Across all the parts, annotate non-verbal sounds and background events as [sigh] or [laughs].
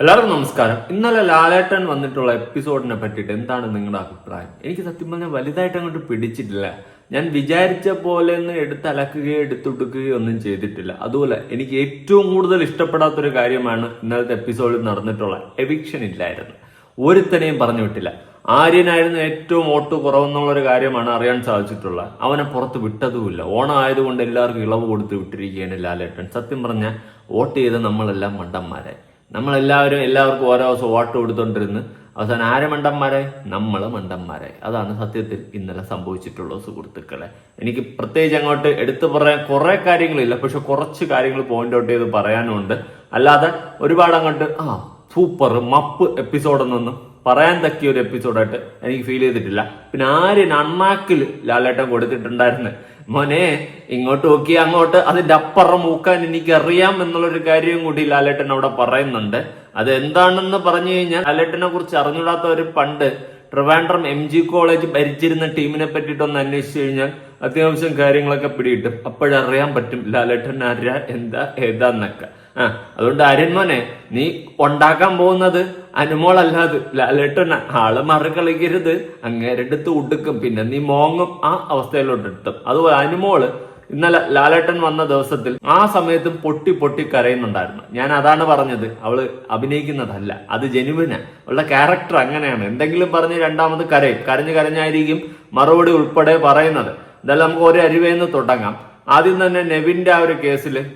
എല്ലാവർക്കും നമസ്കാരം. ഇന്നലെ ലാലേട്ടൻ വന്നിട്ടുള്ള എപ്പിസോഡിനെ പറ്റിയിട്ട് എന്താണ് നിങ്ങളുടെ അഭിപ്രായം? എനിക്ക് സത്യം പറഞ്ഞാൽ വലുതായിട്ട് അങ്ങോട്ട് പിടിച്ചിട്ടില്ല. ഞാൻ വിചാരിച്ച പോലെ ഒന്ന് എടുത്തലക്കുകയോ എടുത്തുടുക്കുകയോ ഒന്നും ചെയ്തിട്ടില്ല. അതുപോലെ എനിക്ക് ഏറ്റവും കൂടുതൽ ഇഷ്ടപ്പെടാത്തൊരു കാര്യമാണ് ഇന്നലത്തെ എപ്പിസോഡിൽ നടന്നിട്ടുള്ള എവിക്ഷൻ ഇല്ലായിരുന്നു. ഒരുത്തനെയും പറഞ്ഞു വിട്ടില്ല. ആര്യനായിരുന്നു ഏറ്റവും വോട്ട് കുറവെന്നുള്ളൊരു കാര്യമാണ് അറിയാൻ സാധിച്ചിട്ടുള്ളത്. അവനെ പുറത്ത് വിട്ടതുമില്ല. ഓണം ആയതുകൊണ്ട് എല്ലാവർക്കും ഇളവ് കൊടുത്ത് വിട്ടിരിക്കുകയാണ് ലാലേട്ടൻ. സത്യം പറഞ്ഞാൽ വോട്ട് ചെയ്ത നമ്മളെല്ലാം മണ്ടന്മാരായി. നമ്മളെല്ലാവരും എല്ലാവർക്കും ഓരോ ദിവസം വോട്ട് കൊടുത്തോണ്ടിരുന്ന് അവസാനം ആരെ മണ്ടന്മാരെ? നമ്മൾ മണ്ടന്മാരെ. അതാണ് സത്യത്തിൽ ഇന്നലെ സംഭവിച്ചിട്ടുള്ളത് സുഹൃത്തുക്കളെ. എനിക്ക് പ്രത്യേകിച്ച് അങ്ങോട്ട് എടുത്തു പറയാൻ കുറെ കാര്യങ്ങളില്ല പക്ഷെ കുറച്ച് കാര്യങ്ങൾ പോയിന്റ് ഔട്ട് ചെയ്ത് പറയാനുണ്ട്. അല്ലാതെ ഒരുപാട് അങ്ങോട്ട് ആ സൂപ്പർ മപ്പ് എപ്പിസോഡെന്നൊന്നും പറയാൻ തക്കിയ ഒരു എപ്പിസോഡായിട്ട് എനിക്ക് ഫീൽ ചെയ്തിട്ടില്ല. പിന്നെ ആര് നന്മാക്കിൽ ലാലേട്ടൻ കൊടുത്തിട്ടുണ്ടായിരുന്നു? മോനെ ഇങ്ങോട്ട് നോക്കി അങ്ങോട്ട്. അതിന്റെ അപ്പുറം മൂക്കാൻ എനിക്കറിയാം എന്നുള്ളൊരു കാര്യം കൂടി ലാലേട്ടൻ അവിടെ പറയുന്നുണ്ട്. അത് എന്താണെന്ന് പറഞ്ഞു കഴിഞ്ഞാൽ ലാലേട്ടനെ കുറിച്ച് അറിഞ്ഞൂടാത്തവർ പണ്ട് ട്രിവാൻഡ്രം എം ജി കോളേജ് ഭരിച്ചിരുന്ന ടീമിനെ പറ്റിയിട്ടൊന്ന് അന്വേഷിച്ചു കഴിഞ്ഞാൽ അത്യാവശ്യം കാര്യങ്ങളൊക്കെ പിടിയിട്ടും അപ്പോഴറിയാൻ പറ്റും ലാലേട്ടൻ ആരാ എന്താ ഏതാന്നൊക്കെ. ആ അതുകൊണ്ട് ആര്യൻ മോനെ നീ ഉണ്ടാക്കാൻ പോകുന്നത് അനുമോളല്ലാതെ ലാലേട്ടൻ ആൾ മറികളിക്കരുത് അങ്ങേരടുത്ത് ഉടുക്കും. പിന്നെ നീ മോങ്ങും ആ അവസ്ഥയിലോട്ട് എത്തും. അതുപോലെ അനുമോൾ ഇന്നലെ ലാലേട്ടൻ വന്ന ദിവസത്തിൽ ആ സമയത്തും പൊട്ടി പൊട്ടി കരയുന്നുണ്ടായിരുന്നു. ഞാൻ അതാണ് പറഞ്ഞത്. അവൾ അഭിനയിക്കുന്നതല്ല. അത് ജനുവിന ഉള്ള ക്യാരക്ടർ അങ്ങനെയാണ്. എന്തെങ്കിലും പറഞ്ഞ് രണ്ടാമത് കരയും. കരഞ്ഞു കരഞ്ഞായിരിക്കും മറുപടി ഉൾപ്പെടെ പറയുന്നത്. എന്തായാലും നമുക്ക് ഒരു അരിവേന്ന് തുടങ്ങാം. ആദ്യം തന്നെ നെവിന്റെ ആ ഒരു കേസിൽ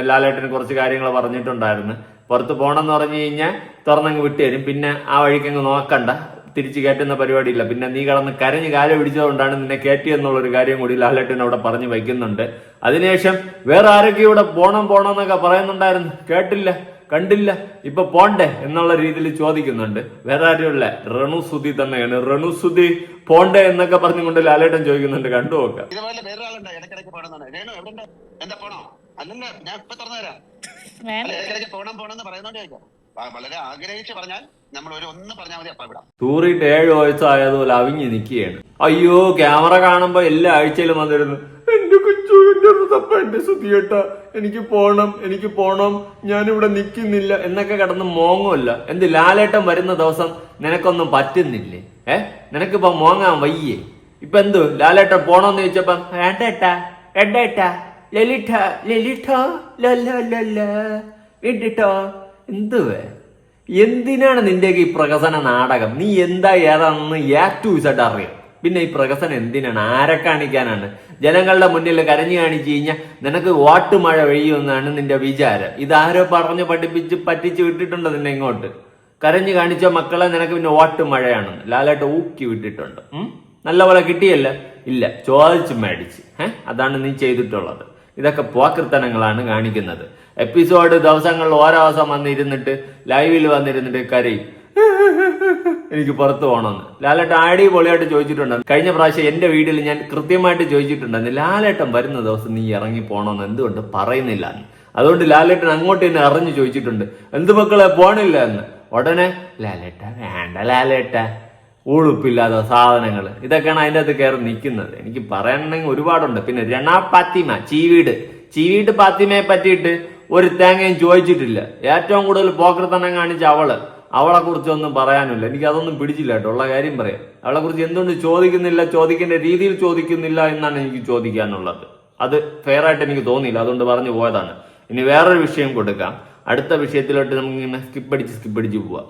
ലാലേട്ടൻ കുറച്ച് കാര്യങ്ങൾ പറഞ്ഞിട്ടുണ്ടായിരുന്നു. പുറത്ത് പോകണമെന്ന് പറഞ്ഞു കഴിഞ്ഞാൽ തുറന്നങ്ങ് വിട്ടുതരും പിന്നെ ആ വഴിക്കങ്ങ് നോക്കണ്ട. തിരിച്ചു കയറ്റുന്ന പരിപാടിയില്ല. പിന്നെ നീ കടന്ന് കരഞ്ഞ് കാല പിടിച്ചതുകൊണ്ടാണ് നിന്നെ കയറ്റിയെന്നുള്ളൊരു കാര്യം കൂടി ലാലേട്ടൻ അവിടെ പറഞ്ഞു വയ്ക്കുന്നുണ്ട്. അതിനുശേഷം വേറെ ആരൊക്കെ ഇവിടെ പോണം പോണം എന്നൊക്കെ പറയുന്നുണ്ടായിരുന്നു. കേട്ടില്ല. കണ്ടില്ല. ഇപ്പൊ പോണ്ടേ എന്നുള്ള രീതിയിൽ ചോദിക്കുന്നുണ്ട്. വേറെ ആരുമില്ല. റണു സുധി തന്നെയാണ്. റണുസുതി പോണ്ടേ എന്നൊക്കെ പറഞ്ഞുകൊണ്ട് ലാലേട്ടൻ ചോദിക്കുന്നുണ്ട്. കണ്ടു നോക്കാം. ഇതുപോലെ ഇടയ്ക്കിടയ്ക്ക് രേണു എവിടെ എന്താ പോണോ? അല്ലല്ലോ ഞാൻ ഇപ്പൊ ഇടയ്ക്കിടയ്ക്ക് പോണം പോണെന്ന് പറയുന്നോണ്ട് ചോദിക്കാം. വളരെ ആഗ്രഹിച്ച് പറഞ്ഞാൽ നമ്മൾ ഒരു ഒന്ന് പറഞ്ഞാൽ മതി അപ്പ വിടാം. തൂറിയിട്ട് ഏഴ് വയസ്സായതുപോലെ അവിഞ്ഞ് നിൽക്കുകയാണ്. അയ്യോ ക്യാമറ കാണുമ്പോ എല്ലാ ആഴ്ചയിലും വന്നിരുന്നു. തപ്പ എന്റെ സുധിയേട്ട എനിക്ക് പോണം എനിക്ക് പോണം. ഞാനിവിടെ നിൽക്കുന്നില്ല. എന്നൊക്കെ കിടന്ന് മോങ്ങുമല്ല. എന്ത് ലാലേട്ടൻ വരുന്ന ദിവസം നിനക്കൊന്നും പറ്റുന്നില്ലേ? ഏ? നിനക്കിപ്പോ മോങ്ങാൻ വയ്യേ? ഇപ്പൊ എന്തു? ലാലേട്ടൻ പോണോന്ന് ചോദിച്ചപ്പം വേണ്ടേട്ടാ വേണ്ടേട്ടാ ലലിട്ട ലലിത ലല്ല വേണ്ടിട്ടോ? എന്തുവേ എന്തിനാണ് നിന്റെ ഈ പ്രകസന നാടകം? നീ എന്താ ഏതാണെന്ന് ഏറ്റവും വിസായിട്ട് അറിയാം? പിന്നെ ഈ പ്രകസനം എന്തിനാണ്? ആരെ കാണിക്കാനാണ്? ജനങ്ങളുടെ മുന്നിൽ കരഞ്ഞു കാണിച്ചു കഴിഞ്ഞാൽ നിനക്ക് വാട്ട് മഴ പെയ്യുമെന്നാണ് നിന്റെ വിചാരം. ഇതാരോ പറഞ്ഞ് പഠിപ്പിച്ച് പറ്റിച്ച് വിട്ടിട്ടുണ്ട് നിന്നെ ഇങ്ങോട്ട്? കരഞ്ഞു കാണിച്ച മക്കളെ നിനക്ക് പിന്നെ വാട്ട് മഴയാണെന്ന് ലാലായിട്ട് ഊക്കി വിട്ടിട്ടുണ്ട്. നല്ലപോലെ കിട്ടിയല്ല? ഇല്ല. ചോദിച്ച് മേടിച്ച്. ഏഹ് അതാണ് നീ ചെയ്തിട്ടുള്ളത്. ഇതൊക്കെ പോക്കൃത്തനങ്ങളാണ് കാണിക്കുന്നത്. എപ്പിസോഡ് ദിവസങ്ങളിൽ ഓരോ ദിവസം വന്നിരുന്നിട്ട് ലൈവിൽ വന്നിരുന്നിട്ട് കരയും. [laughs] എനിക്ക് പുറത്ത് പോകണമെന്ന്. ലാലേട്ടൻ ആടി പൊളിയായിട്ട് ചോദിച്ചിട്ടുണ്ട്. കഴിഞ്ഞ പ്രാവശ്യം എന്റെ വീട്ടിൽ ഞാൻ കൃത്യമായിട്ട് ചോദിച്ചിട്ടുണ്ടായിരുന്നു. ലാലേട്ടൻ വരുന്ന ദിവസം നീ ഇറങ്ങി പോകണമെന്ന് എന്തുകൊണ്ട് പറയുന്നില്ല എന്ന്. അതുകൊണ്ട് ലാലേട്ടൻ അങ്ങോട്ട് തന്നെ അറിഞ്ഞു ചോദിച്ചിട്ടുണ്ട്. എന്ത് മക്കളെ പോണില്ല എന്ന്. ഉടനെ ലാലേട്ട വേണ്ട ലാലേട്ട. ഉളുപ്പില്ലാത്ത സാധനങ്ങൾ ഇതൊക്കെയാണ് അതിന്റെ അകത്ത് കയറി നിൽക്കുന്നത്. എനിക്ക് പറയണമെങ്കിൽ ഒരുപാടുണ്ട്. പിന്നെ രണാ പാത്തിമ ചീവീട്. ചീവീട് പാത്തിമയെ പറ്റിയിട്ട് ഒരു തേങ്ങയും ചോദിച്ചിട്ടില്ല. ഏറ്റവും കൂടുതൽ പോക്കർത്തനം കാണിച്ച അവൾ. അവളെ കുറിച്ചൊന്നും പറയാനില്ല. എനിക്ക് അതൊന്നും പിടിച്ചില്ല കേട്ടോ. ഉള്ള കാര്യം പറയാം. അവളെ കുറിച്ച് എന്തുകൊണ്ട് ചോദിക്കുന്നില്ല ചോദിക്കേണ്ട രീതിയിൽ ചോദിക്കുന്നില്ല എന്നാണ് എനിക്ക് ചോദിക്കാനുള്ളത്. അത് ഫെയർ ആയിട്ട് എനിക്ക് തോന്നിയില്ല. അതുകൊണ്ട് പറഞ്ഞു പോയതാണ്. ഇനി വേറൊരു വിഷയം കൊടുക്കാം. അടുത്ത വിഷയത്തിലോട്ട് നമുക്ക് ഇങ്ങനെ സ്കിപ്പ് അടിച്ച് സ്കിപ്പ് അടിച്ച് പോവാം.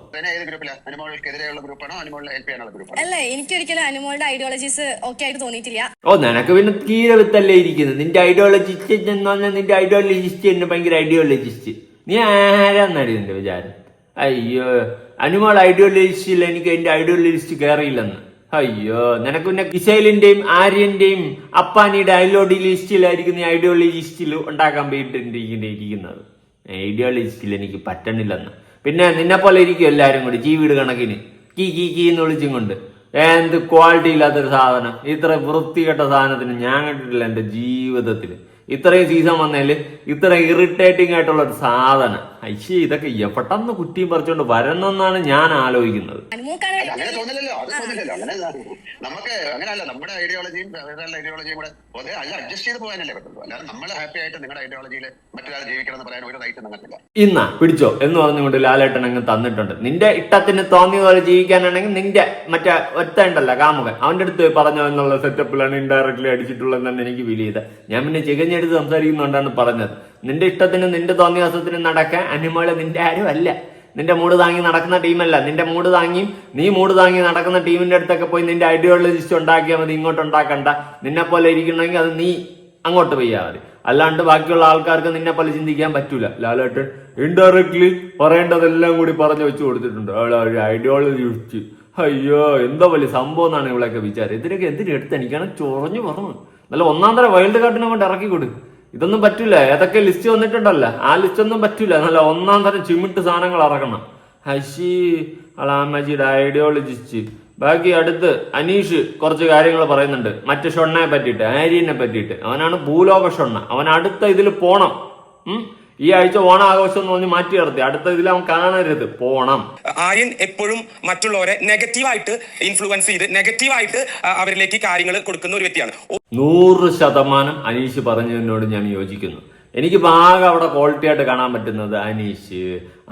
അല്ല എനിക്കൊരിക്കലും അനുമോളുടെ ഐഡിയോളജീസ് ഓക്കെ ആയിട്ട് തോന്നിയിട്ടില്ല. ഓ നിനക്ക് പിന്നെ തീരെ വിത്തല്ലേ ഇരിക്കുന്നത് നിന്റെ ഐഡിയോളജിസ്റ്റ് എന്ന് പറഞ്ഞാൽ നിന്റെ ഐഡിയോളജിസ്റ്റ് എന്നെ ഭയങ്കര ഐഡിയോളജിസ്റ്റ് നീ ആരാന്നടി നിന്റെ വിചാരം? അയ്യോ അനുമൾ ഐഡിയോളജിസ്റ്റിൽ എനിക്ക് എന്റെ ഐഡിയോളജിസ്റ്റ് കയറിയില്ലെന്ന് അയ്യോ നിനക്ക് പിന്നെ കിസൈലിന്റെയും ആര്യന്റെയും അപ്പാനിയുടെ ഐഡിയോളജിസ്റ്റിലായിരിക്കും നീ ഐഡിയോളജിസ്റ്റിൽ ഉണ്ടാക്കാൻ പോയിട്ടിരിക്കുന്നത് ഐഡിയോളജിസ്റ്റിൽ എനിക്ക് പറ്റണില്ലെന്ന്. പിന്നെ നിന്നെ പോലെ ഇരിക്കും എല്ലാരും കൂടി ജീവിട് കണക്കിന്. കീ കീ കീ എന്ന് വിളിച്ചും കൊണ്ട്. എന്ത് ക്വാളിറ്റി ഇല്ലാത്തൊരു സാധനം. ഇത്ര വൃത്തികെട്ട സാധനത്തിന് ഞാൻ കണ്ടിട്ടില്ല എന്റെ ജീവിതത്തിൽ ഇത്രയും സീസൺ വന്നതിൽ ഇത്ര ഇറിറ്റേറ്റിംഗ് ആയിട്ടുള്ള ഒരു സാധനം. ഐശ്യ ഇതൊക്കെ എവിടെന്ന് കുറ്റിയും പറിച്ചോണ്ട് വരണമെന്നാണ് ഞാൻ ആലോചിക്കുന്നത്. നമുക്ക് അങ്ങനെയല്ല നമ്മുടെ ഐഡിയോളജിയും വേറെ ഐഡിയോളജിയും കൂടെ ഒരേ അല്ല അഡ്ജസ്റ്റ് ചെയ്ത് പോകാനല്ലേ പറ്റുള്ളൂ. അല്ലാതെ നമ്മൾ ഹാപ്പി ആയിട്ട് നിങ്ങളുടെ ഐഡിയോളജിയിൽ മറ്റൊരാൾ ജീവിക്കണം എന്ന് പറയാൻ ഒരു റൈറ്റ് നിങ്ങൾക്കില്ല ഇന്നാ പിടിച്ചോ എന്ന് പറഞ്ഞുകൊണ്ട് ലാലേട്ടൻ അങ്ങ് തന്നിട്ടുണ്ട്. നിന്റെ ഇഷ്ടത്തിന് തോന്നിയ പോലെ ജീവിക്കാനാണെങ്കിൽ നിന്റെ മറ്റേ ഒറ്റണ്ടല്ല കാമുകൻ. അവന്റെ അടുത്ത് പറഞ്ഞോ എന്നുള്ള സെറ്റപ്പിലാണ് ഇൻഡയറക്ട്ലി അടിച്ചിട്ടുള്ളതെന്നാണ് എനിക്ക് ഫീൽ ചെയ്തത്. ഞാൻ പിന്നെ ചികഞ്ഞെടുത്ത് സംസാരിക്കുന്നുണ്ടാണ് പറഞ്ഞത്. നിന്റെ ഇഷ്ടത്തിന് നിന്റെ തോന്നിയാസത്തിന് നടക്കാൻ അനിമോളെ നിന്റെ ആരും അല്ല. നിന്റെ മൂട് താങ്ങി നടക്കുന്ന ടീമല്ല. നിന്റെ മൂട് താങ്ങിയും നീ മൂട് താങ്ങി നടക്കുന്ന ടീമിന്റെ അടുത്തൊക്കെ പോയി നിന്റെ ഐഡിയോളജിസ്റ്റ് ഉണ്ടാക്കിയാൽ മതി ഇങ്ങോട്ട് ഉണ്ടാക്കണ്ട. നിന്നെ പോലെ ഇരിക്കണമെങ്കിൽ അത് നീ അങ്ങോട്ട് പോയാൽ മതി. അല്ലാണ്ട് ബാക്കിയുള്ള ആൾക്കാർക്ക് നിന്നെ പോലെ ചിന്തിക്കാൻ പറ്റൂല. ലാലേട്ടൻ ഇൻഡയറക്ട്ലി പറയേണ്ടതെല്ലാം കൂടി പറഞ്ഞു വെച്ചു കൊടുത്തിട്ടുണ്ട്. ഒരു ഐഡിയോളജി വെച്ച്. അയ്യോ എന്തോ വലിയ സംഭവം എന്നാണ് ഇവളൊക്കെ വിചാരം ഇതിനൊക്കെ എന്തിനെടുത്ത് എനിക്കാണ് ചൊറഞ്ഞു പറഞ്ഞു നല്ല ഒന്നാം തരം വൈൽഡ് കാർഡിനെ കൊണ്ട് ഇറക്കി കൊടു ഇതൊന്നും പറ്റില്ല ഏതൊക്കെ ലിസ്റ്റ് വന്നിട്ടുണ്ടല്ലോ? ആ ലിസ്റ്റ് ഒന്നും പറ്റൂല. നല്ല ഒന്നാം തരം ചിമിട്ട് സാധനങ്ങൾ ഇറക്കണം ഹഷി അളാമജിയുടെ ഐഡിയോളജിസ്റ്റ് ബാക്കി അടുത്ത് അനീഷ് കുറച്ച് കാര്യങ്ങൾ പറയുന്നുണ്ട്. മറ്റു ഷൊണ്ണയെ പറ്റിയിട്ട് ആര്യനെ പറ്റിയിട്ട്. അവനാണ് ഭൂലോക ഷൊണ്ണ. അവൻ അടുത്ത ഇതിൽ പോണം? ഈ ആഴ്ച ഓണാഘോഷം എന്ന് പറഞ്ഞ് മാറ്റി നിർത്തി. അടുത്ത ഇതിൽ അവൻ കാണരുത്. പോണം. ആര്യൻ എപ്പോഴും മറ്റുള്ളവരെ നെഗറ്റീവായിട്ട് ഇൻഫ്ലുവൻസ് ചെയ്ത് നെഗറ്റീവായിട്ട് അവരിലേക്ക് കാര്യങ്ങൾ കൊടുക്കുന്ന ഒരു വ്യക്തിയാണ്. നൂറ് ശതമാനം അനീഷ് പറഞ്ഞതിനോട് ഞാൻ യോജിക്കുന്നു. എനിക്ക് ആകെ അവിടെ ക്വാളിറ്റി ആയിട്ട് കാണാൻ പറ്റുന്നത് അനീഷ്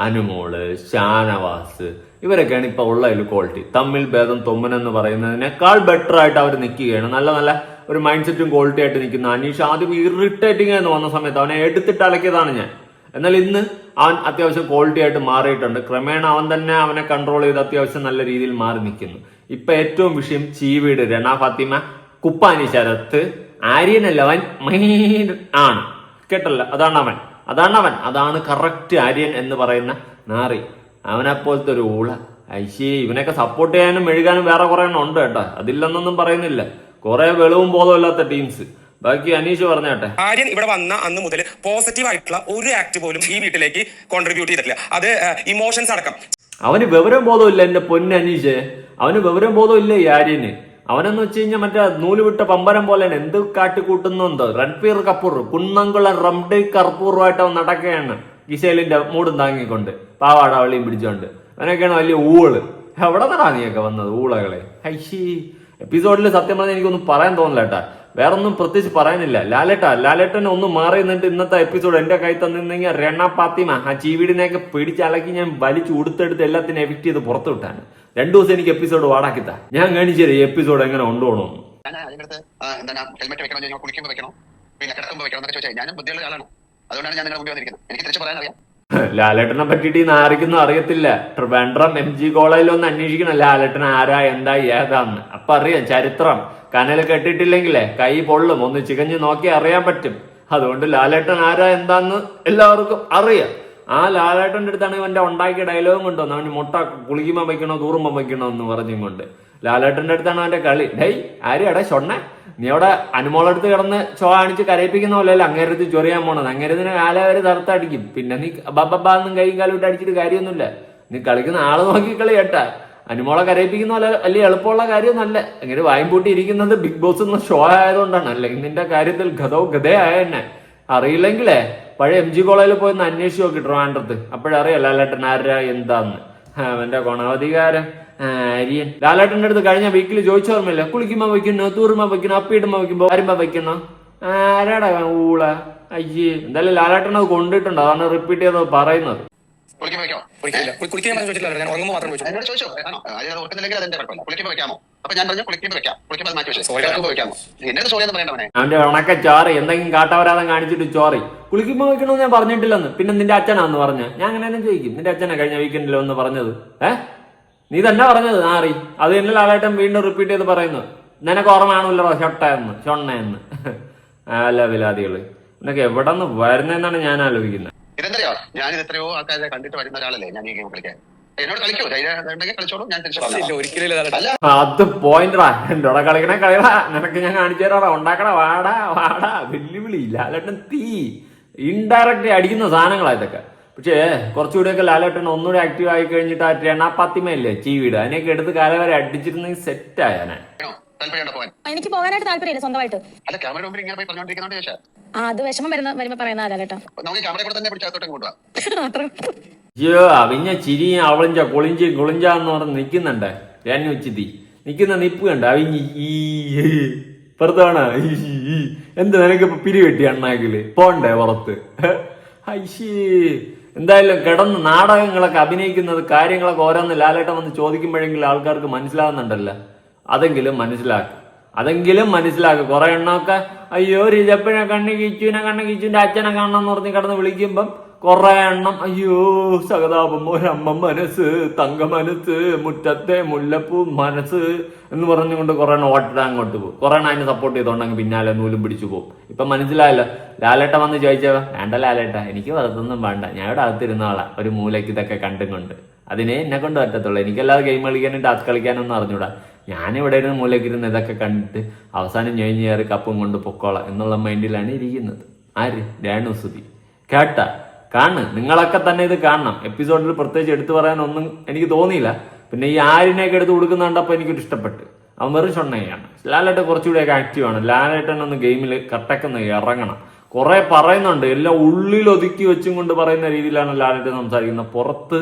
അനുമോൾ ഷാനവാസ്. ഇവരൊക്കെയാണ് ഇപ്പൊ ഉള്ളതിൽ ക്വാളിറ്റി തമ്മിൽ ഭേദം തൊമ്മൻ എന്ന് പറയുന്നതിനേക്കാൾ ബെറ്റർ ആയിട്ട് അവർ നിൽക്കുകയാണ്. നല്ല നല്ല ഒരു മൈൻഡ് സെറ്റും ക്വാളിറ്റി ആയിട്ട് നിൽക്കുന്ന അനീഷ് ആദ്യം ഇറിറ്റേറ്റിംഗ് എന്ന് വന്ന സമയത്ത് അവനെ എടുത്തിട്ട് അലക്കിയതാണ് ഞാൻ. എന്നാൽ ഇന്ന് അവൻ അത്യാവശ്യം ക്വാളിറ്റി ആയിട്ട് മാറിയിട്ടുണ്ട്. ക്രമേണ അവൻ തന്നെ അവനെ കൺട്രോൾ ചെയ്ത് അത്യാവശ്യം നല്ല രീതിയിൽ മാറി നിൽക്കുന്നു. ഇപ്പൊ ഏറ്റവും വിഷയം ചീവീട് രണ ഫാത്തിമ. കുപ്പാനി ശരത്ത് ആര്യനല്ല അവൻ മെയിൻ ആണ്. കേട്ടല്ല? അതാണ് അവൻ. അതാണ് അവൻ. അതാണ് കറക്റ്റ് ആര്യൻ എന്ന് പറയുന്ന നാറി. അവനെപ്പോലത്തെ ഒരു ഊള. ഐശി ഇവനൊക്കെ സപ്പോർട്ട് ചെയ്യാനും എഴുകാനും വേറെ കുറെ എണ്ണം ഉണ്ട് കേട്ടോ. അതില്ലെന്നൊന്നും പറയുന്നില്ല. കുറെ വെളിവും ബോധമില്ലാത്ത ടീംസ് ബാക്കി അനീഷ് പറഞ്ഞാട്ടെ. ആര്യൻ ഇവിടെ വന്ന അന്ന് മുതൽ പോസിറ്റീവ് ആയിട്ടുള്ള ഒരു ആക്ട് പോലും ഈ വീട്ടിലേക്ക് കോൺട്രിബ്യൂട്ട് ചെയ്തിട്ടില്ല. അത് ഇമോഷൻസ് അടക്കം. അവന് വിവരം ബോധമില്ല എന്റെ പൊന്ന് അനീഷ്. അവന് വിവരം ബോധമില്ല ഈ ആര്യന്. അവനെന്ന് വെച്ച് കഴിഞ്ഞാൽ മറ്റേ നൂൽ വിട്ട പമ്പരം പോലെയാണ് എന്ത് കാട്ടിക്കൂട്ടുന്നുണ്ടോ രൺപീർ കപൂർ കുന്നംകുളം റംഡി കർപ്പൂറുമായിട്ട് അവൻ നടക്കുകയാണ്. ഗിസേലിന്റെ മൂടും താങ്ങിക്കൊണ്ട്. പാവാട വള്ളിയും പിടിച്ചോണ്ട്. അവനൊക്കെയാണ് വലിയ ഊൾ. എവിടെ നടാ നീയൊക്കെ വന്നത് ഊളകളെ? ഹൈഷി എപ്പിസോഡിൽ സത്യം പറഞ്ഞാൽ എനിക്കൊന്നും പറയാൻ തോന്നില്ല കേട്ടാ. വേറൊന്നും പ്രത്യേകിച്ച് പറയാനില്ല. ലാലേട്ട ലാലേട്ടനെ ഒന്ന് മാറി നിന്നിട്ട് ഇന്നത്തെ എപ്പിസോഡ് എന്റെ കൈ തന്നിരുന്നെങ്കിൽ രണ പാത്തിമ ആ ചീവീടിനെയൊക്കെ പിടിച്ചലക്കി ഞാൻ വലിച്ചു ഉടുത്തെടുത്ത് എല്ലാത്തിനും എഫക്ട് ചെയ്ത് പുറത്തു വിട്ടാണ്. രണ്ടു ദിവസം എനിക്ക് എപ്പിസോഡ് വാടാക്കിത്ത. ഞാൻ കാണിച്ചത് ഈ എപ്പിസോഡ് എങ്ങനെ ഉണ്ടോണോ ഞാൻ ഞാൻ ഞാൻ ഞാൻ ഞാൻ ഞാൻ ഞാൻ ഞാൻ പിന്നെ കിടക്കുമ്പോൾ വെക്കണം എന്നൊക്കെ ചോദിച്ചാൽ ഞാനും ബുദ്ധിയുള്ള ആളാണ്. അതുകൊണ്ടാണ് ഞാൻ നിങ്ങളുടെ മുമ്പിൽ വന്നിരിക്കുന്നത് എനിക്ക് ഞാൻ പറയാൻ അറിയാം ലാലേട്ടനെ പറ്റിയിട്ട് ഈ നാരിക്കൊന്നും അറിയത്തില്ല. ട്രിവാൻഡ്രം എം ജി കോളേജിൽ ഒന്ന് അന്വേഷിക്കണം. ലാലേട്ടൻ ആരാ എന്താ ഏതാന്ന്. അപ്പൊ അറിയാം ചരിത്രം. കനൽ കെട്ടിട്ടില്ലെങ്കിലേ കൈ പൊള്ളും. ഒന്ന് ചികഞ്ഞ് നോക്കി അറിയാൻ പറ്റും. അതുകൊണ്ട് ലാലേട്ടൻ ആരാ എന്താന്ന് എല്ലാവർക്കും അറിയാം. ആ ലാലേട്ടന്റെ അടുത്താണ് ഇവന്റെ ഉണ്ടാക്കിയ ഡയലോഗും കൊണ്ടുവന്നു അവന് മുട്ട കുളിക്കുമ്പോ വയ്ക്കണോ തൂറുമ്പോ വയ്ക്കണോ എന്ന് പറഞ്ഞും കൊണ്ട്. ലാലേട്ടന്റെ അടുത്താണ് അവന്റെ കളി. ഡൈ ഡേയ് എടാ ഷൊണ്ണ? നീ അവിടെ അനുമോളടുത്ത് കിടന്ന് ചോ കാണിച്ച് കരയിപ്പിക്കുന്ന പോലെയല്ല അങ്ങേരത്ത് ചൊറിയാൻ പോണത്. അങ്ങേരത്തിന് കാല വരെ തറുത്തടിക്കും. പിന്നെ നീ ബബ്ബാന്നും കാലം ഇട്ട് അടിച്ചിട്ട് കാര്യമൊന്നുമില്ല. നീ കളിക്കുന്ന ആൾ നോക്കി കളി കേട്ടാ. അനുമോളെ കരയിപ്പിക്കുന്ന പോലെ വലിയ എളുപ്പമുള്ള കാര്യമൊന്നല്ല. അങ്ങനെ വായും പൂട്ടി ഇരിക്കുന്നത് ബിഗ് ബോസ് എന്ന ഷോ ആയതുകൊണ്ടാണ്. അല്ലെങ്കിൽ നിന്റെ കാര്യത്തിൽ ഗതോ ഗതയായ തന്നെ അറിയില്ലെങ്കിലേ പഴയ എം ജി കോളേജിൽ പോയി ഒന്ന് അന്വേഷിച്ച് നോക്കി ട്രിവാൻഡ്രത്ത്. അപ്പോഴറിയാം ലാലേട്ടൻ ആരാ എന്താന്ന്. അവന്റെ ഗുണാധികാരം. അരിയൻ. ലാലേട്ടന്റെ അടുത്ത് കഴിഞ്ഞ വീക്കിൽ ചോദിച്ചോർമ്മയില്ല കുളിക്കുമ്പോ വെക്കണോ തൂറുമ്പോ വെക്കണോ അപ്പിയിടുമ്പോ വെക്കുമ്പോ വരുമ്പോ വെക്കണോ ആരാടാ ഊള. അയ്യേ. എന്തായാലും ലാലേട്ടൻ അത് കൊണ്ടിട്ടുണ്ട്. അതാണ് റിപ്പീറ്റ് ചെയ്തത് പറയുന്നത്. കുളിക്കുമ്പോൾ ചോദിച്ചു. ചോദിച്ചോ? കുളിക്കുമ്പോൾ കുളിക്കുമ്പോൾ എന്ന് അവന്റെ ഉണക്ക ചോറി. എന്തെങ്കിലും കാട്ടവരാതം കാണിച്ചിട്ട് ചോറി. കുളിക്കുമ്പോ വെക്കണമെന്ന് ഞാൻ പറഞ്ഞിട്ടില്ലെന്ന്. പിന്നെ നിന്റെ അച്ഛനാന്ന് പറഞ്ഞ. ഞാൻ അങ്ങനെ ചോദിക്കും. നിന്റെ അച്ഛനാ കഴിഞ്ഞ വീക്കെൻഡിൽ ഒന്ന് പറഞ്ഞത്. ഏ? നീ തന്നെ പറഞ്ഞത് ആറി അത് തന്നെ ലാലേട്ടൻ വീണ്ടും റിപ്പീറ്റ് ചെയ്ത് പറയുന്നു നിനക്ക് ഓർമ്മയാണല്ലോ ഷൊട്ട എന്ന് ഷൊണ്ണ എന്ന് [laughs] അല്ല വിലാദികൾ നിനക്ക് എവിടെ നിന്ന് വരുന്നെന്നാണ് ഞാൻ ആലോചിക്കുന്നത്. ഇതെന്തറിയോ? ഞാൻ എത്രയോ ആൾക്കാരെ കണ്ടിട്ട് വരുന്ന ഒരാളല്ലേ ഞാൻ ഈ ഗെയിം കളിക്കാൻ. എന്നോട് കളിക്കോ ധൈര്യം ഉണ്ടെങ്കിൽ കളിച്ചോളൂ ഞാൻ തിരിച്ചു പറഞ്ഞു ഒരിക്കലും അത് പോയിന്റ്. എന്റെ കൂടെ കളിക്കണേ കളിടാ. നിനക്ക് ഞാൻ കാണിച്ചു തരാടാ ഉണ്ടാക്കടാ വാടാ വാടാ. വെല്ലുവിളി ലാലേട്ടൻ തീ. ഇൻഡയറക്റ്റ് അടിക്കുന്ന സാധനങ്ങളാ ഇതൊക്കെ. പക്ഷേ കുറച്ചുകൂടിയൊക്കെ ലാലേട്ടൻ ഒന്നുകൂടി ആക്റ്റീവ് ആയി കഴിഞ്ഞിട്ട് ആ രണാപ്പാത്തിമയല്ലേ ചീവീട്? അതിനെയൊക്കെ എടുത്ത് കാലവരെ അടിച്ചിരുന്നെങ്കിൽ സെറ്റ് ആയാനെ എനിക്ക് പോകാനായിട്ട് താല്പര്യമില്ല സ്വന്തമായിട്ട്. അത് വിഷമം വരുന്ന വരുമ്പോ പറയുന്ന ലാലേട്ടാ. [laughs] അയ്യോ അവിഞ്ഞ ചിരിയും അവളിഞ്ച കുളിഞ്ചി കുളിഞ്ച എന്ന് പറഞ്ഞ് നിക്കുന്നുണ്ട്. ഞാൻ ഉച്ചിത്തി നിക്കുന്ന നിപ്പ് കണ്ട അവിഞ്ഞ് ഈ പുറത്താണ് എന്ത് പിരി പിരിവെട്ടി അണ്ണാക്കിൽ? പോണ്ടേ പുറത്ത്? ഐശേ എന്തായാലും കിടന്ന് നാടകങ്ങളൊക്കെ അഭിനയിക്കുന്നത് കാര്യങ്ങളൊക്കെ ഓരോന്ന് ലാലേട്ടം വന്ന് ചോദിക്കുമ്പോഴെങ്കിലും ആൾക്കാർക്ക് മനസ്സിലാകുന്നുണ്ടല്ലോ അതെങ്കിലും മനസ്സിലാക്കും. അതെങ്കിലും മനസ്സിലാക്കും. കുറെ എണ്ണമൊക്കെ അയ്യോ റിജപ്പനെ കണ്ണി കിച്ചുവിനെ കണ്ണി കിച്ചുവിന്റെ അച്ഛനെ കാണണം എന്ന് പറഞ്ഞ് കിടന്ന് വിളിക്കുമ്പം കുറെ എണ്ണം. അയ്യോ സഹതാപം ഒരമ്മ മനസ്സ് തങ്ക മനസ്സ് മുറ്റത്തെ മുല്ലപ്പൂ മനസ്സ് എന്ന് പറഞ്ഞുകൊണ്ട് കുറെ എണ്ണം ഓട്ടിട്ട് അങ്ങോട്ട് പോകും. കുറെ എണ്ണം അതിനെ സപ്പോർട്ട് ചെയ്തോണ്ടെങ്കിൽ പിന്നാലെ നൂലും പിടിച്ചു പോകും. ഇപ്പൊ മനസ്സിലായല്ലോ ലാലേട്ട വന്ന് ചോദിച്ചവ വേണ്ട ലാലേട്ട എനിക്ക് വെറുതൊന്നും വേണ്ട. ഞാൻ ഇവിടെ അകത്തിരുന്നോളാം ഒരു മൂലയ്ക്ക് ഇതൊക്കെ കണ്ടും കൊണ്ട്. അതിനെ എന്നെ കൊണ്ട് പറ്റത്തുള്ളൂ. എനിക്കല്ലാതെ ഗെയിം കളിക്കാനും ടാസ്ക് കളിക്കാനൊന്നും അറിഞ്ഞൂടാ. ഞാനിവിടെ ഇരുന്ന് മൂലയ്ക്ക് ഇരുന്ന് ഇതൊക്കെ കണ്ടിട്ട് അവസാനം ഞൊഴിഞ്ഞ് കയറി കപ്പും കൊണ്ട് പൊക്കോളാം എന്നുള്ള മൈൻഡിലാണ് ഇരിക്കുന്നത്. ആര്? രേണുസുതി കേട്ട? കാണ്. നിങ്ങളൊക്കെ തന്നെ ഇത് കാണണം. എപ്പിസോഡിൽ പ്രത്യേകിച്ച് എടുത്തു പറയാനൊന്നും എനിക്ക് തോന്നിയില്ല. പിന്നെ ഈ ആരിനെയൊക്കെ എടുത്ത് കൊടുക്കുന്ന കണ്ടപ്പോൾ എനിക്കൊരു ഇഷ്ടപ്പെട്ട്. അവൻ വെറും ഷൊണ്ണയാണ് ലാലേട്ടൻ കുറച്ചുകൂടിയൊക്കെ ആക്റ്റീവാണ് ലാലേട്ടൻ ഒന്ന് ഗെയിമിൽ കട്ടക്കുന്ന ഇറങ്ങണം. കുറെ പറയുന്നുണ്ട്. എല്ലാം ഉള്ളിൽ ഒതുക്കി വെച്ചും കൊണ്ട് പറയുന്ന രീതിയിലാണ് ലാലേട്ടൻ സംസാരിക്കുന്നത്. പുറത്ത്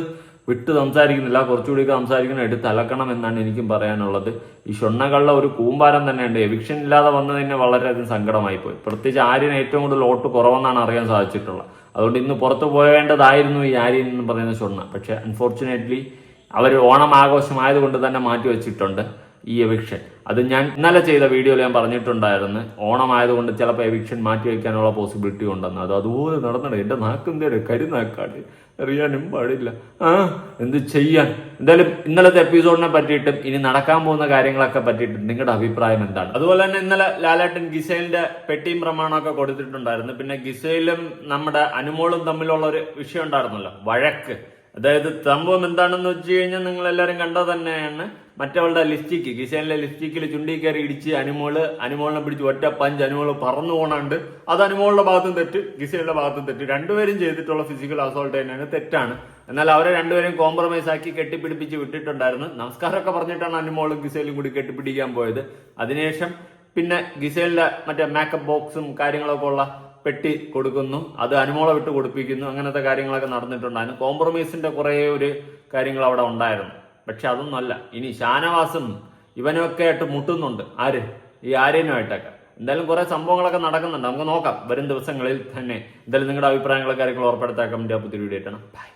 വിട്ട് സംസാരിക്കുന്നില്ല. കുറച്ചുകൂടിയൊക്കെ സംസാരിക്കണം എടുത്ത് അലക്കണം എന്നാണ് എനിക്കും പറയാനുള്ളത്. ഈ ഷൊണ്ണകളുടെ ഒരു കൂമ്പാരം തന്നെയുണ്ട്. എവിക്ഷൻ ഇല്ലാതെ വന്നതിന് വളരെയധികം സങ്കടമായി പോയി പ്രത്യേകിച്ച് ആര്യന് ഏറ്റവും കൂടുതൽ വോട്ട് കുറവെന്നാണ് അറിയാൻ സാധിച്ചിട്ടുള്ളത്. അതുകൊണ്ട് ഇന്ന് പുറത്തു പോകേണ്ടതായിരുന്നു ഈ ആര്യൻ എന്ന് പറയുന്ന സ്വർണ. പക്ഷേ അൺഫോർച്ചുനേറ്റ്ലി അവർ ഓണം ആഘോഷമായതുകൊണ്ട് തന്നെ മാറ്റി വെച്ചിട്ടുണ്ട് ഈ എവിക്ഷൻ അത് ഞാൻ ഇന്നലെ ചെയ്ത വീഡിയോയിൽ ഞാൻ പറഞ്ഞിട്ടുണ്ടായിരുന്നു. ഓണമായതുകൊണ്ട് ചിലപ്പോൾ എവിക്ഷൻ മാറ്റി വയ്ക്കാനുള്ള പോസിബിലിറ്റി ഉണ്ടെന്ന്. അത് അതുപോലെ നടന്നിട്ട് എന്റെ നാക്കെന്തേടെ കരുനാക്കാട്. അറിയാനും പാടില്ല. ആ എന്ത് ചെയ്യാൻ? എന്തായാലും ഇന്നലത്തെ എപ്പിസോഡിനെ പറ്റിയിട്ടും ഇനി നടക്കാൻ പോകുന്ന കാര്യങ്ങളൊക്കെ പറ്റിയിട്ടും നിങ്ങളുടെ അഭിപ്രായം എന്താണ്? അതുപോലെ തന്നെ ഇന്നലെ ലാലാട്ടൻ ഗിസൈലിന്റെ പെട്ടിയും പ്രമാണമൊക്കെ കൊടുത്തിട്ടുണ്ടായിരുന്നു. പിന്നെ ഗിസൈലും നമ്മുടെ അനുമോളും തമ്മിലുള്ള ഒരു വിഷയം ഉണ്ടായിരുന്നല്ലോ വഴക്ക്. അതായത് സംഭവം എന്താണെന്ന് വെച്ച് കഴിഞ്ഞാൽ നിങ്ങൾ എല്ലാവരും കണ്ടത് തന്നെയാണ്. മറ്റവളുടെ ലിപ്സ്റ്റിക്ക് കിസേനിലെ ലിസ്റ്റിക്കിൽ ചുണ്ടി ഇടിച്ച് അനുമോൾ അനുമോളിനെ പിടിച്ച് ഒറ്റ പഞ്ച് അനുമോൾ പറന്നു പോണുണ്ട് അത് അനുമോളുടെ ഭാഗത്തും തെറ്റ് ഗിസേലിന്റെ ഭാഗത്തും തെറ്റ്. രണ്ടുപേരും ചെയ്തിട്ടുള്ള ഫിസിക്കൽ അസോൾട്ട് തന്നെയാണ്. തെറ്റാണ്. എന്നാൽ അവരെ രണ്ടുപേരും കോംപ്രമൈസ് ആക്കി കെട്ടിപ്പിടിപ്പിച്ച് വിട്ടിട്ടുണ്ടായിരുന്നു. നമസ്കാരമൊക്കെ പറഞ്ഞിട്ടാണ് അനുമോളും ഗിസേലും കൂടി കെട്ടിപ്പിടിക്കാൻ പോയത്. അതിനുശേഷം പിന്നെ ഗിസേലിന്റെ മറ്റേ മേക്കപ്പ് ബോക്സും കാര്യങ്ങളൊക്കെ ഉള്ള പെട്ടി കൊടുക്കുന്നു അത് അനുമോള വിട്ട് കൊടുപ്പിക്കുന്നു അങ്ങനത്തെ കാര്യങ്ങളൊക്കെ നടന്നിട്ടുണ്ടായിരുന്നു കോംപ്രമൈസിന്റെ കുറേ ഒരു കാര്യങ്ങൾ അവിടെ ഉണ്ടായിരുന്നു. പക്ഷെ അതൊന്നും അല്ല. ഇനി ഷാനവാസും ഇവനൊക്കെ ആയിട്ട് മുട്ടുന്നുണ്ട്. ആര്? ഈ ആര്യനുമായിട്ടൊക്കെ. എന്തായാലും കുറെ സംഭവങ്ങളൊക്കെ നടക്കുന്നുണ്ട്. നമുക്ക് നോക്കാം. വരും ദിവസങ്ങളിൽ തന്നെ. എന്തായാലും നിങ്ങളുടെ അഭിപ്രായങ്ങളെ കാര്യങ്ങൾ ഉറപ്പെടുത്താൻ കമന്റ് പുതിയ വീഡിയോ ആയിട്ടാണ് ബൈ